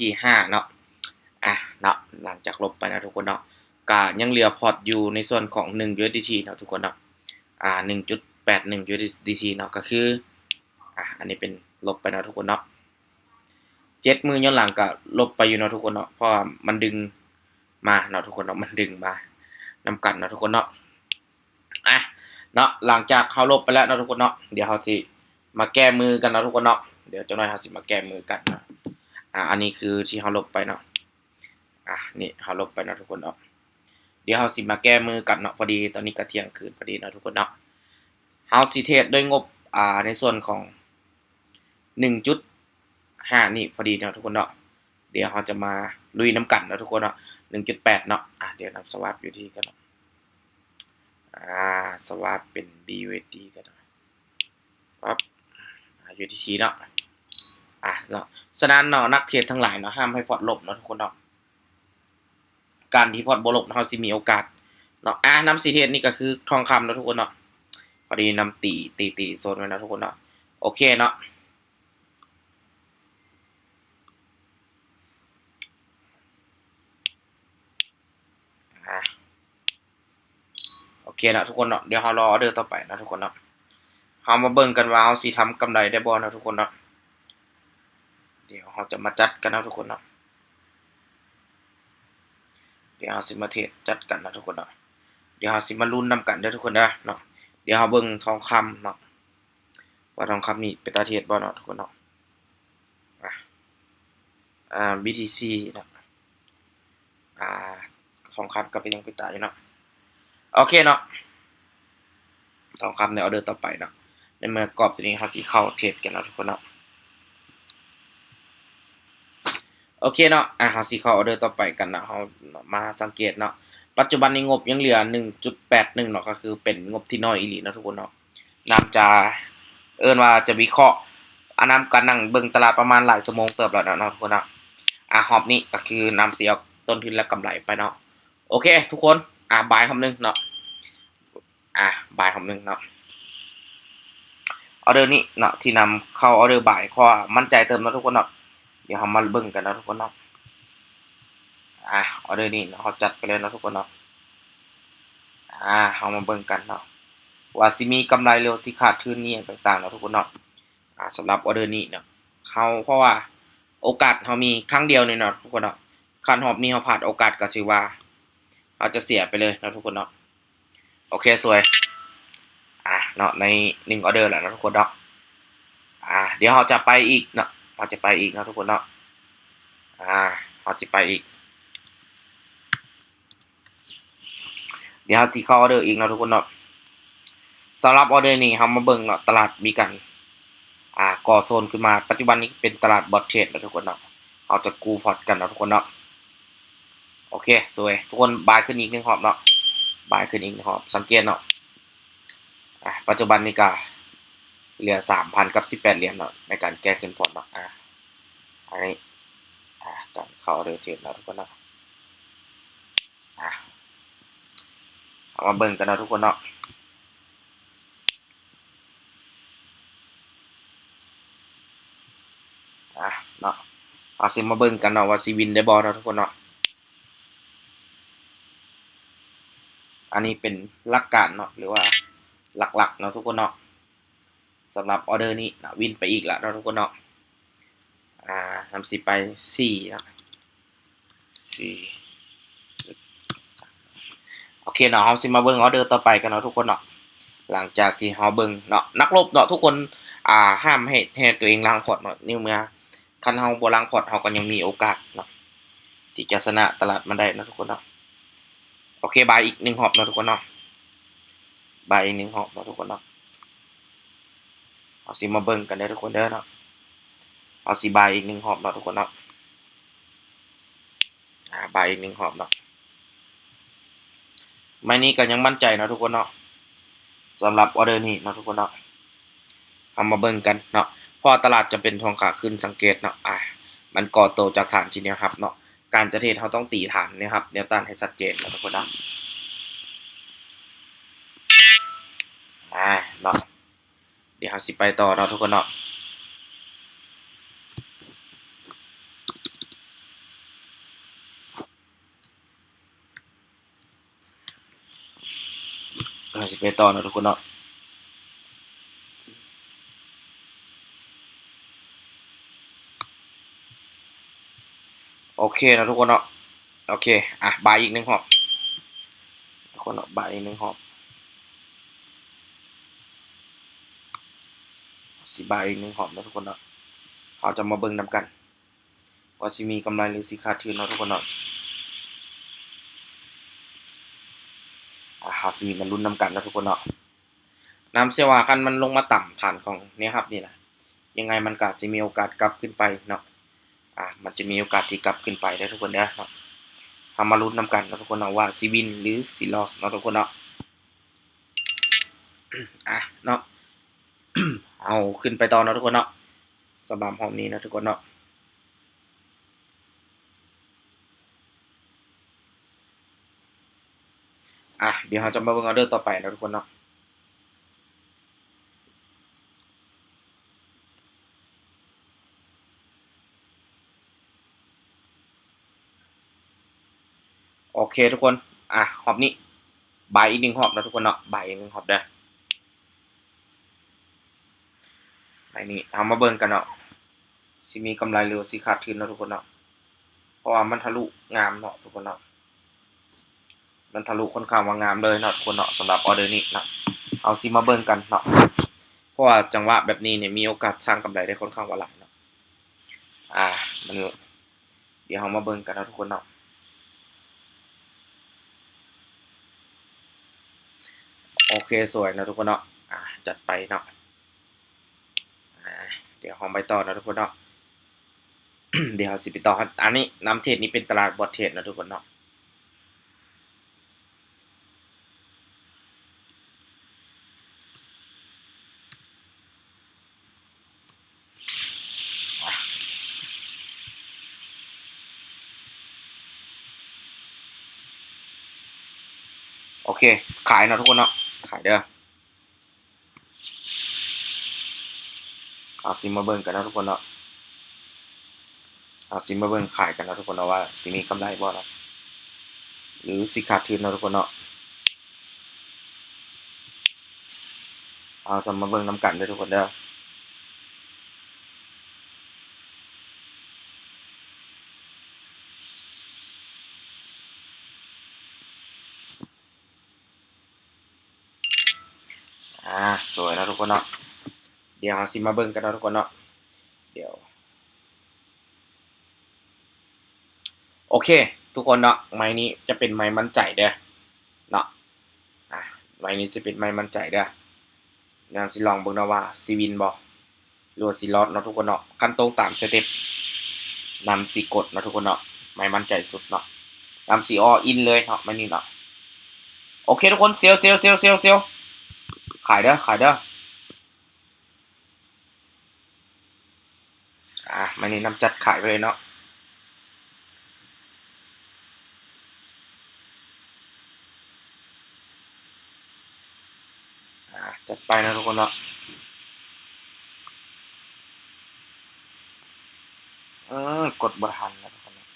ที่ห้าเนาะอะเนาะหลังจากลบไปนะทุกคนเนาะก็ยังเหลือพอร์ตอยู่ในส่วนของ 1 USDT เนาะทุกคนเนาะอ่า1.81 USDT เนาะก็คืออะอันนี้เป็นลบไปนะทุกคนเนาะเจ็ดมือย้อนหลังก็ลบไปอยู่เนาะทุกคนเนาะเพราะมันดึงมาเนาะทุกคนเนาะมันดึงมานำกันเนาะทุกคนเนาะอะเนาะหลังจากเขาลบไปแล้วเนาะทุกคนเนาะเดี๋ยวเขาสิมาแก้มือกันเนาะทุกคนเนาะเดี๋ยวเจ้าหน่อยเขาสิมาแก้มือกันเนาะ อะอันนี้คือที่เขาลบไปเนาะอะนี่เขาลบไปเนาะทุกคนเนาะเดี๋ยวเขาสิมาแก้มือกันเนาะพอดี ตอนนี้ก็เทียงคืนพอดีเนาะทุกคนเนาะเขาสิเทศด้วยงบอ่าในส่วนของหนึ่งจุดห้านี่พอดีเนาะทุกคนเนาะเดี๋ยวเขาจะมาลุยน้ำกันเนาะทุกคนเนาะหนึ่งจุดแปดเนาะอะเดี๋ยวนำสวาปอยู่ที่กันเนาะอ่าสวาปเป็น BUSD กันเนาะปั๊บอ่าอยู่ที่ชีเนาะ อะเนาะฉะนั้นเนาะนักเทรดทั้งหลายเนาะห้ามให้พอร์ตลบเนาะทุกคนเนาะการที่พอร์ตบลบเราสิมีโอกาสเนาะอะนำสีเทศนี่ก็คือทองคำเนาะทุกคนเนาะพอดีนำตีตีตีโซนไว้นะทุกคนเนาะโอเคเนาะโอเคเนาะทุกคนเนาะเดี๋ยวเรารอออเดอร์ต่อไปนะทุกคนเนาะเรามาเบิ่งกันว่าเราสิทำกำไรได้บ่เนาะทุกคนเนาะ เดี๋ยวเราจะมาจัดกันนะทุกคนเนาะเดี๋ยวเราสิมาเทศจัดกันนะทุกคนเนาะเดี๋ยวเราสิมาลุ้นนำกันเด้อทุกคนนะเนาะเดี๋ยวเราเบิ่งทองคำเนาะว่าทองคำนี่เป็นตาเทศบ่เนาะทุกคนเนาะอ่า BTC เนาะอ่าทองคำก็เป็นยังเป็นตาอยู่เนาะโอเคเนาะทองคำในออเดอร์ต่อไปเนาะในเมื่อกรอบตัวนี้เขาสิเข้าเทรดกันแล้วทุกคนเนาะ โอเคเนาะอะเฮาสิเข้าออเดอร์ต่อไปกันเนาะเฮามาสังเกตเนาะปัจจุบันนี้งบยังเหลือ 1.81เนาะก็คือเป็นงบที่น้อยอีหลีเนาะทุกคนเนาะนำจะเอิ้นว่าจะวิเคราะห์อันนำการนั่งเบิ่งตลาดประมาณหลายชั่วโมงเติบแล้วเนาะทุกคนเนาะอะหอบนี้ก็คือนำเสียต้นทุนและกำไรไปเนาะโอเค ทุกคนอะบายคำหนึงเนาะอะบายคำหนึงเนาะออเดอร์นี้เนาะที่นำเข้าออเดอร์บ่ายเพราะมั่นใจเติมเนาะทุกคนเนาะ เดี๋ยวเรามาเบิ่งกันนะทุกคนเนาะอะออเดอร์นี้เนาะเขาจัดไปเลยนะทุกคนเนาะอ่าเรามาเบิ่งกันเนาะว่าสิมีกำไรเร็วสิขาดทุนนี่ต่างๆเนาะทุกคนเนาะอ่าสำหรับออเดอร์นี้เนาะเขาเพราะว่าโอกาสเขามีครั้งเดียวนี่เนาะทุกคนเนาะคันหอบนี้เขาผ่านโอกาสก็ถือว่าเราจะเสียไปเลยนะทุกคนเนาะโอเคสวยอะเนาะในหนึ่งออเดอร์แหละนะทุกคนเนาะอ่าเดี๋ยวเราจะไปอีกเนาะ เราจะไปอีกนะทุกคนเนาะอ่าเราจะไปอีก เดี๋ยวสิเข้าออเดอร์อีกนะทุกคนเนาะสำหรับออเดอร์นี้เรามาเบิ่งเนาะตลาดมีกัน อ่าก่อโซนขึ้นมาปัจจุบันนี้เป็นตลาดบอทเทรดนะทุกคนเนาะเราจะกูพอร์ตกันนะทุกคนเนาะโอเคสวยทุกคนบายขึ้นอีกหนึ่งหอบเนาะบายขึ้นอีกหนึ่งหอบสังเกตเนาะอ่าปัจจุบันนี้ก็ เหลือสามพันกับสิบแปดเหรียญเนาะในการแก้ขึ้นพอร์ตเนาะอ่าอันนี้อ่าตอนเข้าเดอเทรดเนาะทุกคนเนาะอ่าเอามาเบิ่งกันเนาะทุกคนเนาะอะเนาะเอาสิมาเบิ่งกันเนาะว่าสิวินได้บ่เนาะทุกคนเนาะอันนี้เป็นหลักการเนาะหรือว่าหลักๆเนาะทุกคนเนาะ สำหรับออเดอร์นี้นะวินไปอีกล้วเนาะทุกคนเนาะอ่าทำสิไปสี่นะสี่โอเคเนาะเฮาสิมาเบิ่งออเดอร์ต่อไปกันเนาะทุกคนเนาะหลังจากที่เฮาเบิ่งเนาะนักรบเนาะทุกคนอ่าห้ามให้ให้ตัวเองล้างพอร์ตเนาะนี่เมื่อคันเฮาบ่ล้างพอร์ตเฮาก็ยังมีโอกาสเนาะที่จะชนะตลาดมันได้นะทุกคนเนาะโอเคบายอีกหนึ่งหอบเนาะทุกคนเนาะบายอีกหนึ่งหอบเนาะทุกคนเนาะ เอาสิมาเบิ่งกันเด้อทุกคนเด้อเนาะเอาสิบายอีกหนึ่งหอบเนาะทุกคนเนาะอ่าบายอีกหนึ่งหอบเนาะไม่นี้ก็ยังมั่นใจเนาะทุกคนเนาะสำหรับออเดอร์นี้เนาะทุกคนเนาะเอามาเบิ่งกันเนาะเพราะตลาดจะเป็นทองขาขึ้นสังเกตเนาะอ่ามันก่อโตจากฐานที่นี้ครับเนาะการจะเทรดเขาต้องตีฐานเนะครับแนวต้านให้ชัดเจนนะทุกคนนะ เขาสิไปต่อเนาะทุกคนเนาะเราสิไปต่อเนาะทุกคนเนาะโอเคนะทุกคนเนาะโอเค อะบายอีกหนึ่งหอบทุกคนเนาะบายอีกหนึ่งหอบ สิบายอีกหนึ่งหอบนะทุกคนเนาะเราจะมาเบิ่งนำกัน ว่าสิมีกำไรหรือสิขาดทุนเนาะทุกคนเนาะอะเราสิมันลุ้นนำกันนะทุกคนเนาะน้ำเสียว่าคันมันลงมาต่ำฐานของเนี่ยครับนี่นะยังไงมันก็สิมีโอกาสกลับขึ้นไปเนาะอะมันจะมีโอกาสที่กลับขึ้นไปได้ทุกคนเด้อเนาะทำมาลุ้นนำกันนะทุกคนเนาะว่าซีวินหรือซีลอสเนาะทุกคนเนาะอะเนาะ เอาขึ้นไปต่อเนาะทุกคนเนาะสำหรับหองนี้นะทุกคนเนาะอะเดี๋ยวเราจะมาเบิ่งออเดอร์ต่อไปนะทุกคนเนาะโอเคทุกคน อะหอบนี้ใบอีกหนึ่งหอบนะทุกคนเนาะใบอีกหนึ่งหอบเด้อ ใบนี้เอามาเบิ่งกันเนาะสิมีกำไรหรือสิขาดทุนเนาะทุกคนเนาะเพราะว่ามันทะลุงามเนาะทุกคนเนาะมันทะลุค่อนข้างว่างามเลยเนาะทุกคนเนาะสำหรับออเดอร์นี้เนาะเอาสิมาเบิ่งกันเนาะเพราะว่าจังหวะแบบนี้เนี่ยมีโอกาสสร้างกำไรได้ค่อนข้างว่าหลายเนาะอ่ามันเดี๋ยวเรามาเบิ่งกันเนาะทุกคนเนาะโอเคสวยนะทุกคนเนาะอ่าจัดไปเนาะ ดี๋ยวห้องไปต่อนะทุกคนเนาะเดี๋ยวสิไปต่ออันนี้น้ำเทศนี่เป็นตลาดบอดเทศนะทุกคนเนาะโอเค ขายเนาะทุกคนเนาะ ขายเด้อ เอาซิมมาเบิ่งกันนะทุกคนเนาะเอาซิมมาเบิ่งขายกันนะทุกคนเนาะว่าสิมีกำไรบ่เนาะหรือสิขาดทุนนะทุกคนเนาะเอาทำมาเบิ่งนำกันเด้อทุกคนเด้อ อ่า สวยนะทุกคนเนาะ เดี๋ยวเราสิมาเบิ่งกันเนาะทุกคนเนาะเดี๋ยว โอเค ทุกคนเนาะไม้นี้จะเป็นไม้มั่นใจเด้อเนาะอะไม้นี้จะเป็นไม้มั่นใจเด้อเดี๋ยวเราสิลองเบิ่งเนาะว่าสิวินบ่หรือว่าสิรอดเนาะทุกคนเนาะขั้นตรงตามสเต็ปนำสิกดเนาะทุกคนเนาะไม้มั่นใจสุดเนาะนำสิออินเลยเนาะไม้นี้เนาะโอเคทุกคนเซลเซลเซลเซลเซลขายเด้อขายเด้อ อะมันนี่นำจัดขายไปเลยเนาะอะจัดไปนะทุกคนเนาะเออกดบทันนะทุกคนเนาะ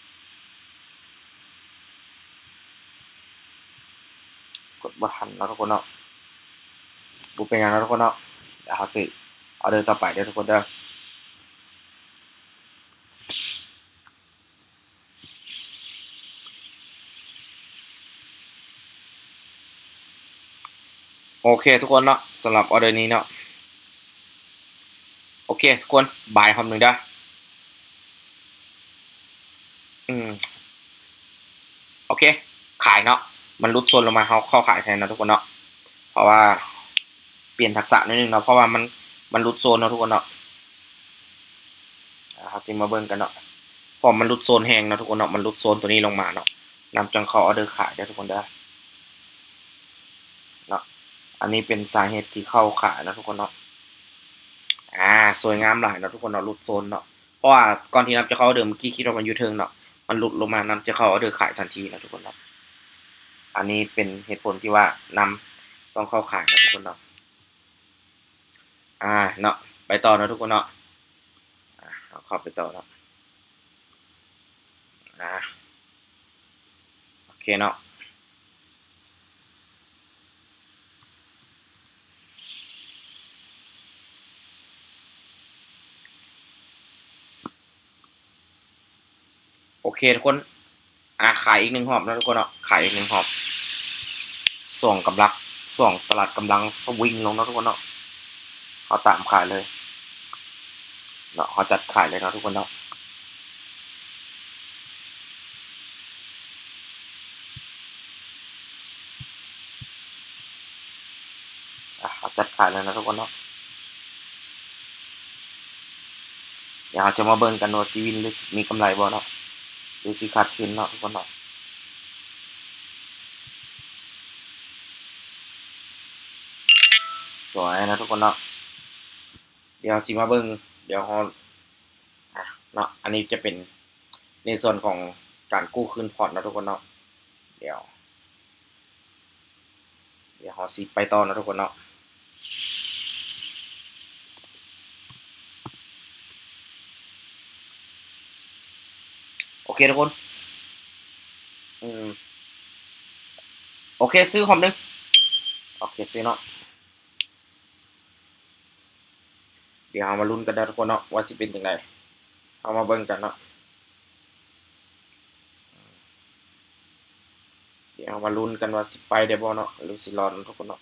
กดบทันนะทุกคนเนาะบุเป็นยังนะทุกคนเนาะเดี๋ยวเขาสิเอาเดินต่อไปเด้อทุกคนเด้อ โอเคทุกคนเนาะสำหรับออเดอร์นี้เนาะโอเคทุกคนบายคำหนึ่งเด้อืมโอเค ขายเนาะมันลุดโซนลงมาเขาเข้าขายแทนนะทุกคนเนาะเพราะว่าเปลี่ยนทักษะนิดนึงเนาะเพราะว่ามันมันลุดโซนเนาะทุกคนเนาะนะครับจิมาเบิ่งกันเนาะพอมันลุดโซนแหงเนาะทุกคนเนาะมันลุดโซนตัวนี้ลงมาเนาะนำจังเขาออเดอร์ขายได้ทุกคนเด้ อันนี้เป็นสาเหตุที่เข้าขายนะทุกคนเนาะ อ่า สวยงามหลายเนาะทุกคนเนาะลุดโซนเนาะ เพราะว่าก่อนที่นับจะเข้าเดิมเมื่อกี้คิดว่ามันยูเทิงเนาะ มันหลุดลงมาน้ำจะเข้าเดินขายทันทีนะทุกคนเนาะ อันนี้เป็นเหตุผลที่ว่าน้ำต้องเข้าขายนะทุกคนเนาะ อ่า เนาะ ไปต่อนะทุกคนเนาะอ่าเอาเข้าไปต่อเนาะ อ่า โอเคเนาะ เคทุกคน อะขายอีกหนึ่งหอบนะทุกคนเนาะขายอีกหนึ่งหอบส่งกำลังส่งตลาดกำลังสวิงลงนะทุกคนเนาะเขาตามขายเลยเนาะเขาจัดขายเลยนะทุกคนเนาะเขาจัดขายเลยนะทุกคนเนาะเดี๋ยวเราจะมาเบิ่งกันว่าซีวินหรือมีกำไรบ่เนาะ หรือสิขาดทุนเนาะทุกคนเนาะสวยนะทุกคนเนาะเดี๋ยวสิมาเบิ้งเดี๋ยวเราอะเนาะอันนี้จะเป็นในส่วนของการกู้คืนพอร์ตนะทุกคนเนาะเดี๋ยว เดี๋ยวเราสิไปต่อนะทุกคนเนาะ เคทุกคน อืม โอเคซื้อหอมหนึง โอเคซื้อเนาะ เดี๋ยวเรามาลุ้นกันนะทุกคนเนาะว่าสิเป็นยังไงเอามาเบิ่งกันเนาะ เดี๋ยวามาลุ้นกันว่าสิไปได้บ่เนาะหรือสิรอดนทุกคนเนาะ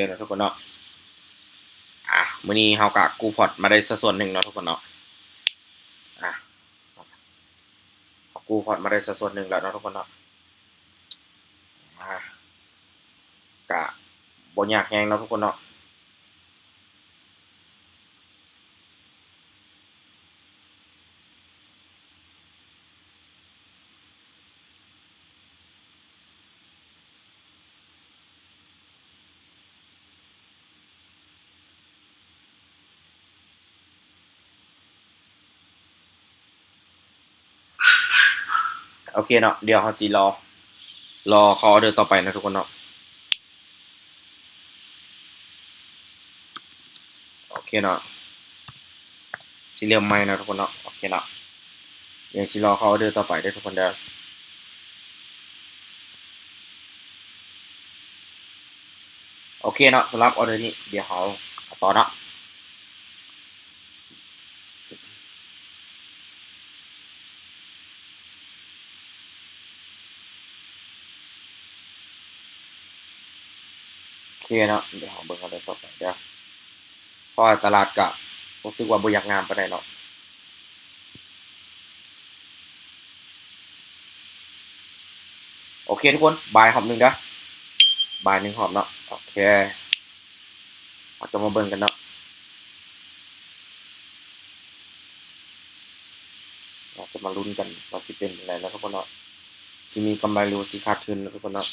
นะทุกคนเนาะอะมื้อนี้เฮากะกูพอดมาได้สัส่วนหนึ่งเนาะทุกคนเนาะอะกูพอดมาได้สัส่วนหนึ่งแล้วเนาะทุกคนเนาะอะกะบ่ยากแฮงเนาะทุกคนเนาะ เคเนาะเดี๋ยวเฮาสิรอ รอเขาออเดอร์ต่อไปนะทุกคนเนาะโอเคเนาะสิเรียมใหม่นะทุกคนเนาะโอเคเนาะเดี๋ยวสิรอเขาออเดอร์ต่อไปเด้ทุกคนเด้อโอเคเนาะสำหรับออเดอร์นี้เดี๋ยวเขาต่อเนาะ เคเนาะเดี๋ยวเราเบิ่งกันเลยต่อไปเด้อเพราะว่าตลาดก็รู้สึกว่าบ่อยากงามไปานใดเนาะโอเคทุกคนบายหอมหนึ่งเด้อบายหนึ่งหอมเนาะโอเคเราจะมาเบิ่งกันเนาะเราจะมาลุ้นกันว่าสิเป็นยังไงนะทุกคนเนาะสิมีกำไรหรือว่าสิขาดทุนนะทุกคนเนาะ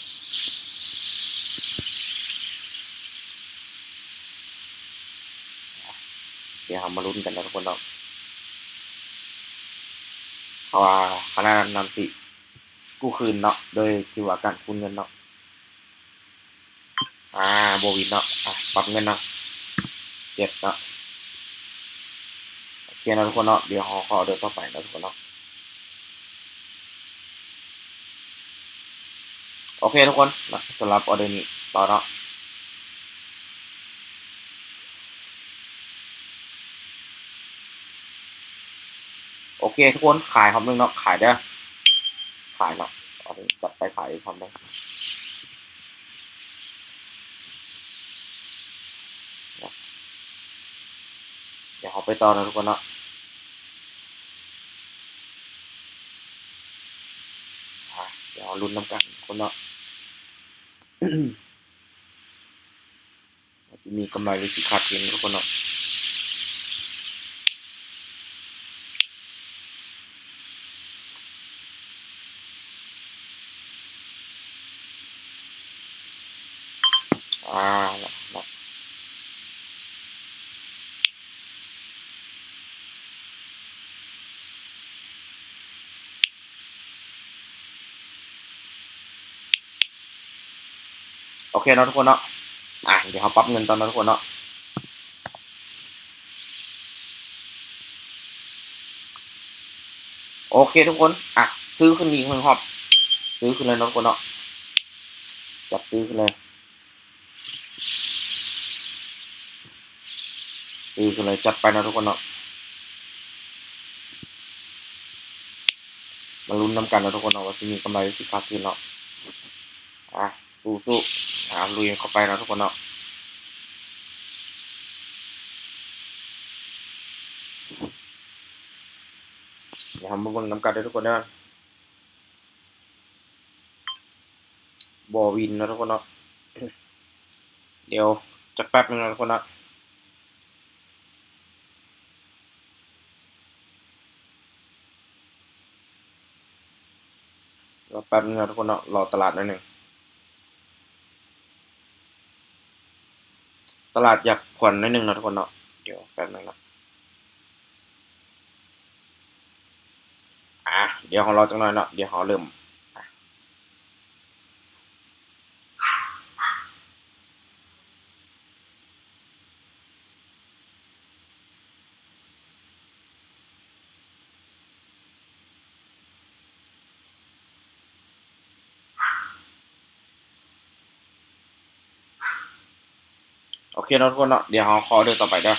เดี๋ยวเรามาลุ้นกันนะทุกคนเนาะเพราะว่าคณะนำสิกู้คืนเนาะโดยที่ว่าการคูณเงินเนาะอ่าโบวินเนาะอะปรับเงินเนาะเจ็ดเนาะโอเคนะทุกคนเนาะเดี๋ยวขอขอเดินต่อไปนะทุกคนเนาะโอเคทุกคนนะสำหรับออเดอร์นี้ต่อเนาะ เคทุกคนขายคำนึงเนาะขายเด้อขายเนาะเอาไปจัดไปขายคำนึงเดี๋ยวเขาไปต่อนะทุกคนเนาะอะเดี๋ยวลุ้นน้ำกันคนเนาะมีกำไรหรือสิขาดทุนทุกคนเนาะ อ่าเนาะเนาะ โอเคเนาะทุกคนเนาะอะเดี๋ยวเขาปรับเงินตอนนั้นทุกคนเนาะโอเคทุกคน อะ ซื้อขึ้นอีกหนึ่งหอบ ซื้อขึ้นเลยเนาะทุกคนเนาะ จับซื้อขึ้นเลย ซื้อขึ้นเลย จัดไปเนาะทุกคนเนาะ มาลุ้นน้ำกันเนาะทุกคนเนาะว่าจะมีกำไรสิขาดทุนเนาะ อะ สู้ๆอะลุยเข้าไปนะทุกคนเนาะเดี๋ยวเรามาเบิ่งน้ำกันเด้ทุกคนเด้อบอวินนะทุกคนเนาะเดี๋ยวจักแป๊บนึงนะทุกคนเนาะรอแป๊บนึงนะทุกคนเนาะรอตลาดหนิดนึง ตลาดอยากผ่อนนิดนึงนะทุกคนเนาะ เดี๋ยวแป๊บนึงนะอะเดี๋ยวของเราจังหน่อยเนาะ เดี๋ยวเราเริ่ม เคเนาะทุกคนเนาะเดี๋ยวเราขอเดินต่อไปเด้อ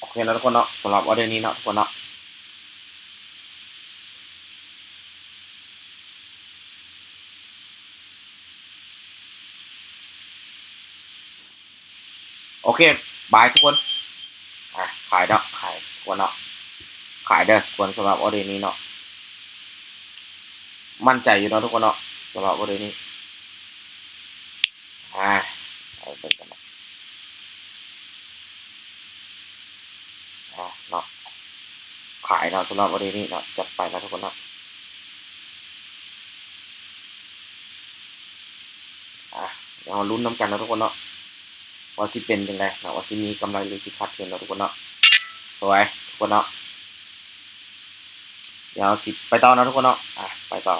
โอเคนะทุกคนเนาะสำหรับออเดอร์นี้เนาะทุกคนเนาะโอเค บายทุกคน อะขายเนาะขายทุกคนเนาะขายได้ทุกคนสำหรับออเดอร์นี้เนาะมั่นใจอยู่เนาะทุกคนเนาะสำหรับออเดอร์นี้อ่าเอาไปกันเนาะอ่าเนาะขายเนาะสำหรับออเดอร์นี้เนาะจัดไปนะทุกคนเนาะอะเดี๋ยวเราลุ้นน้ำกันนะทุกคนเนาะ ว่าสิเป็นยังไงนะว่าสิมีกำไรหรือสิขาดทุนเนาทุกคนเนาะสวยทุกคนเนาะเดี๋ยวสิไปต่อนะทุกคนเนาะอะไปต่อ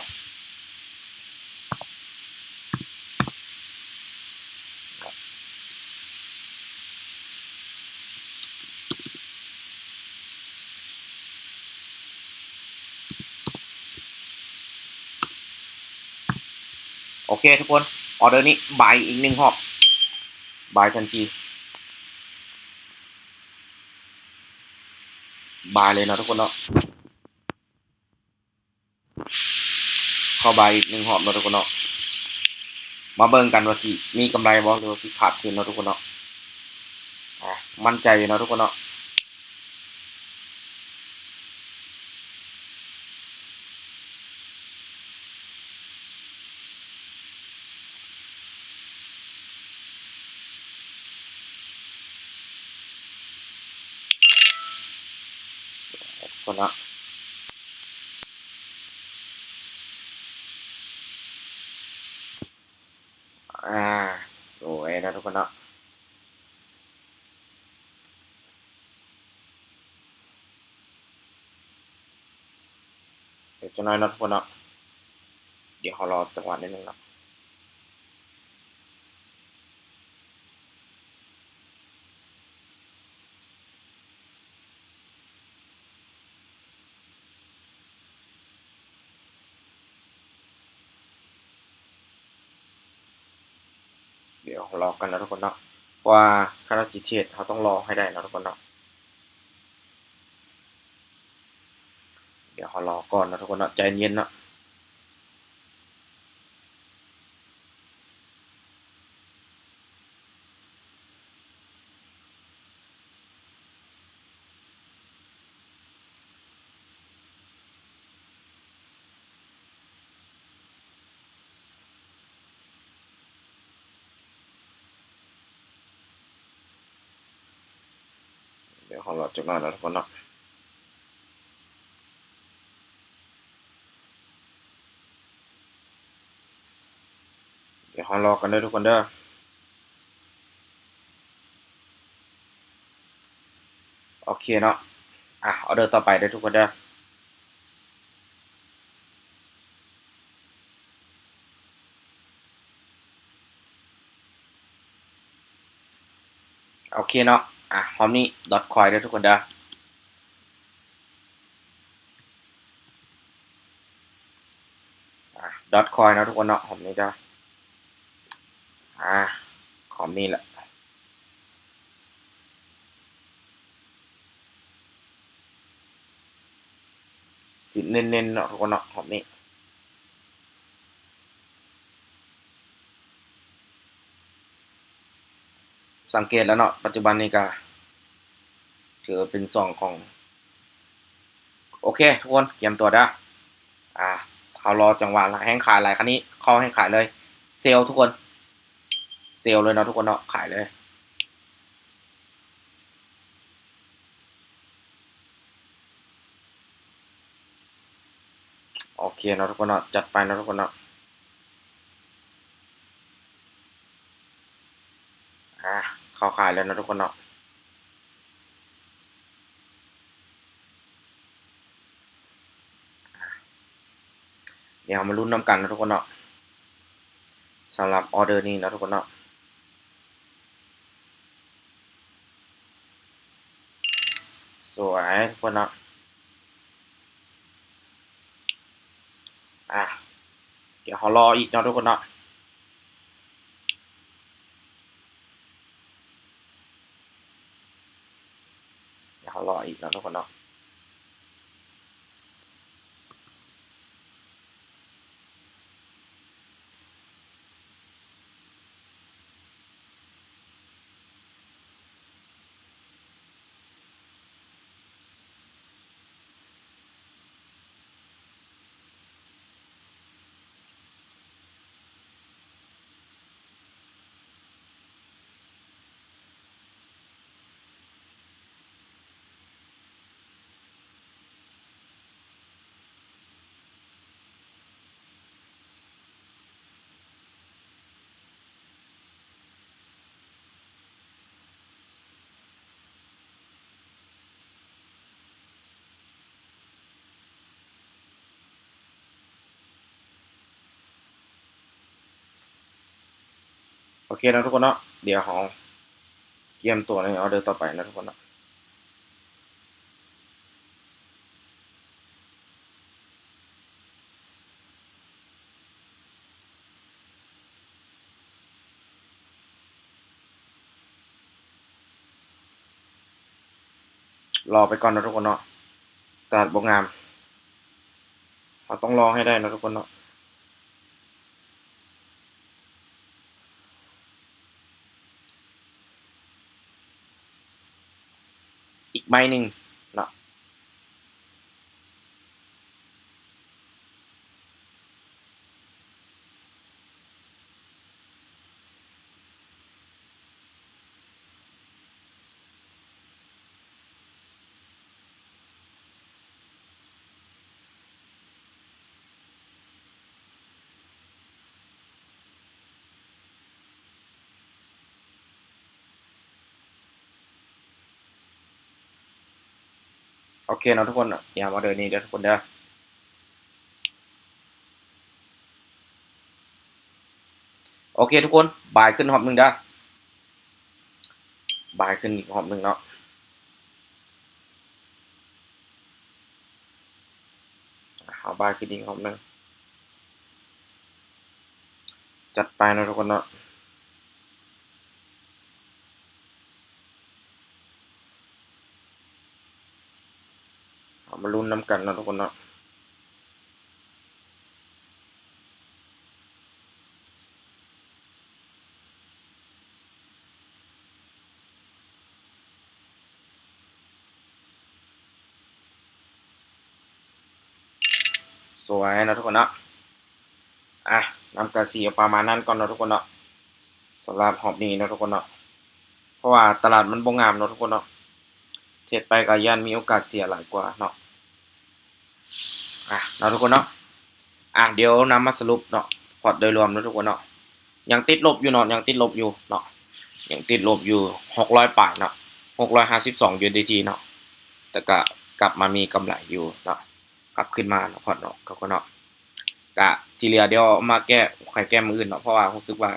โอเคทุกคน ออเดอร์นี้บายอีกหนึ่งหอบ บายทันทีบายเลยนะทุกคนเนาะเข้าบายอีกหนึ่งหอบเนาะทุกคนเนาะมาเบิ่งกันว่าสิมีกำไรบ่หรือว่าสิขาดทุนเนาะทุกคนเนาะอะมั่นใจเนาะทุกคนเนาะ นะอ่าสวยนะทุกคนเนาะเดี๋ยวจะน้อยนะทุกคนเนาะเดี๋ยวเขารอจังหวะนิดนึงนะ เดี๋ยวรอกันนะทุกคนเนาะว่าคณะจิตเทศเขาต้องรอให้ได้นะทุกคนเนาะเดี๋ยวเขารอก่อนนะทุกคนเนาะใจเย็นเนาะ けど、なるほどな。เดี๋ยวฮารอกันเด้ทุกคนเด้อโอเคเนาะอะออเดอร์ต่อไปได้ทุกคนเด้อโอเคเนาะ อะพร้อมนี้ดอทคอยด้อทุกคนเด้ออะดอทคอยนะทุกคนเนาะผมนี้จ้ะอะขอมนี่แหละสิเน้นๆเนาะทุกคนเนาะหอมนี้ สังเกตแล้วเนาะปัจจุบันนี้ก็ถือเป็นสองของ โอเค ทุกคนเตรียมตัวได้ออ่าเขารอจังหวะแห้งขายอะไรคันนี้เข้าให้ขายเลย เซลทุกคน เซลเลยเนาะทุกคนเนาะขายเลยโอเคเนาะทุกคนเนาะจัดไปเนาะทุกคนเนาะอะ เข้าขายแล้วนะทุกคนเนาะเดี๋ยวมาลุ้นน้ำกันนะทุกคนเนาะสำหรับออเดอร์นี้นะทุกคนเนาะสวยทุกคนเนาะอะเดี๋ยวขารออีกเนาะทุกคนเนาะ เดี๋ยวเขา อเคนะโอเคนะทุกคนเนาะเดี๋ยวเขาเตรียมตัวในออเดอร์ต่อไปนะทุกคนเนาะรอไปก่อนนะทุกคนเนาะตลาดบกงาม เราต้องรอให้ได้นะทุกคนเนาะ อีกไม้หนึ่งเนาะ โอ เคเนาะทุกคนเนาะอย่ามาเดินนี้เด้อทุกคนเด้อโอเคทุกคนบ่ายขึ้นหอบหนึ่งเด้อบ่ายขึ้นอีกหอบหนึ่งเนาะเอาบ่ายขึ้นอีกหอบหนึ่งจัดไปเนาะทุกคนเนาะ เอามาลุ้นน้ำกันนะทุกคนเนาะสวยนะทุกคนเนาะอะนำกระสีประมาณนั้นก่อนนะทุกคนเนาะสำหรับหอบนี้นะทุกคนเนาะเพราะว่าตลาดมันบ่งามเนาะทุกคนเนาะเทรดไปก็ยันมีโอกาสเสียหลายกว่าเนาะ อะเนาะทุกคนเนาะอะเดี๋ยวนำมาสรุปเนาะพอร์ตโดยรวมเนาะทุกคนเนาะยังติดลบอยู่เนาะยังติดลบอยู่เนาะยังติดลบอยู่หกร้อยปลายเนาะหกร้อยห้าสิบสอง USDT เนาะแต่ก็กลับมามีกำไรอยู่เนาะกลับขึ้นมาเนาะพอร์ตเนาะทุกคนเนาะกะที่เหลือเดี๋ยวมาแก้ไขแก้มืออื่นเนาะเพราะว่ารู้สึกว่า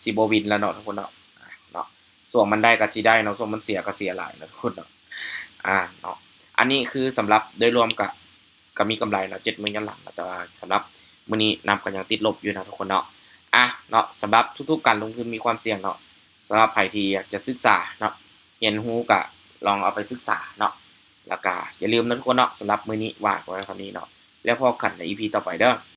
ซีโบวินแล้วเนาะทุกคนเนาะเนาะส่วนมันได้ก็สิได้เนาะส่วนมันเสียก็เสียหลายนะทุกคนเนาะอ่าเนาะอันนี้คือสำหรับโดยรวมก็ ก็มีกำไรเนาะ70,000ย้อนหลังแต่ว่าสำหรับมื้อนี้นำกันยังติดลบอยู่นะทุกคนเนาะอะเนาะสำหรับทุกๆการลงทุนมีความเสี่ยงเนาะสำหรับใครที่อยากจะศึกษาเนาะเรียนรู้ก็ลองเอาไปศึกษาเนาะแล้วก็อย่าลืมนะทุกคนเนาะสำหรับมื้อนี้ว่างไว้เท่านี้เนาะแล้วพบกันใน EP ต่อไปเด้อ